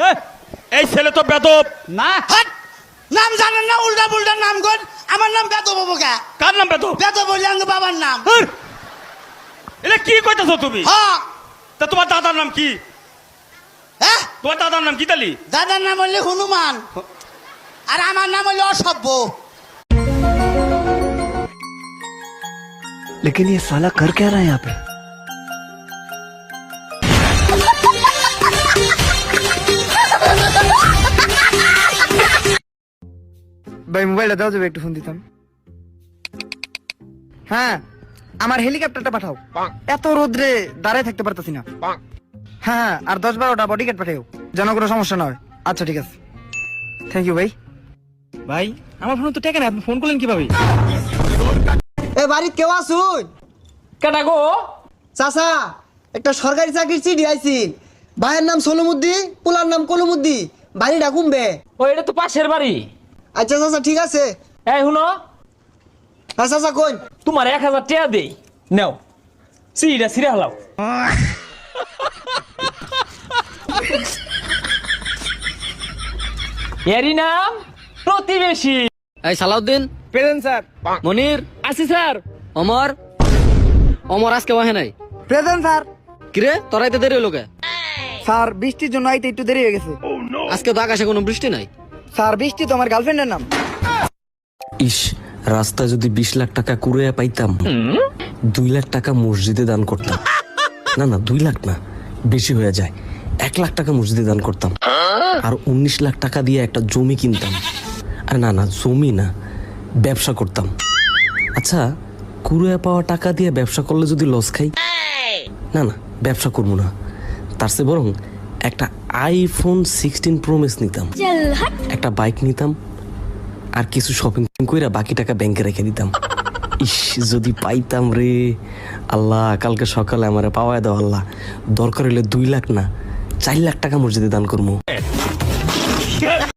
এ, এই ছেলে তো বেদব না হাট নাম জানেন না উল্টা পুল্টা নাম কর আমার নাম বেদ বাবুকা কার নাম বেদব বেদ বললে আমার বাবার নাম হের! এটা কি কইতেছো তুমি হ্যাঁ তা তোমার দাদার নাম কি হ্যাঁ তোমার দাদার নাম কি তালি দাদার নাম হলে হনুমান আর আমার নাম হলে অসভ্য लेकिन ये साला कर क्या रहा है यहाँ पे ভাই মোবাইলটা দাও যাবে একটু ফোন দিতাম। হ্যাঁ আমার হেলিকপ্টারটা পাঠাও। এত রোদ্রে দাঁড়ায় থাকতে পারতাছি না। হ্যাঁ আর দশ বারোটা বডিগার্ড পাঠাও যেন কোনো সমস্যা না হয়। আচ্ছা ঠিক আছে। থ্যাংক ইউ ভাই। ভাই আমার ফোন তো টেকে না আপনি ফোন করলেন কীভাবে? এ বাড়িত কেউ আসুন কেটা গো? চাচা একটা সরকারি চাকরির চিঠি আইছি ভাইয়ের নাম সোলমুদ্দি পোলার নাম কলমুদ্দি বাড়িটা কুমবে। ও এটা তো পাশের বাড়ি। আচ্ছা চাচা ঠিক আছে। এই শুনো। হ্যাঁ চাচা কই? তোমার এক হাজার টাকা দেই। নেও। সিঁড়িটা ছিঁড়ে হালাও। এরই নাম প্রতিবেশী। এই সালাউদ্দিন। Present sir. মনির। আছি স্যার। অমর। অমর আজকে ওহে নাই। Present sir. কিরে তোরাইতে দেরি হলো কে? স্যার বৃষ্টির জন্য আইতে একটু দেরি হয়ে গেছে। আজকে তো আকাশে কোনো বৃষ্টি নাই। স্যার, বৃষ্টি তো আমার গার্লফ্রেন্ডের নাম। ইস, রাস্তায় যদি বিশ লাখ টাকা কুড়ে পাইতাম, দুই লাখ টাকা মসজিদে দান করতাম। না না, দুই লাখ না, বেশি হয়ে যায়। এক লাখ টাকা মসজিদে দান করতাম। আর উনিশ লাখ টাকা দিয়ে একটা জমি কিনতাম। আর না না, জমি না, ব্যবসা করতাম। আচ্ছা কুড়ে পাওয়া টাকা দিয়ে ব্যবসা করলে যদি লস খাই? না না, ব্যবসা করব না। তার চেয়ে বরং একটা আইফোন সিক্সটিন প্রো ম্যাক্স নিতাম। একটা বাইক নিতাম আর কিছু শপিং করে বাকি টাকা ব্যাংকে রেখে দিতাম। ইস যদি পাইতাম রে। আল্লাহ কালকে সকালে আমার পাওয়ায় দাও আল্লাহ। দরকার হলে দুই লাখ না চার লাখ টাকা মসজিদে দান করব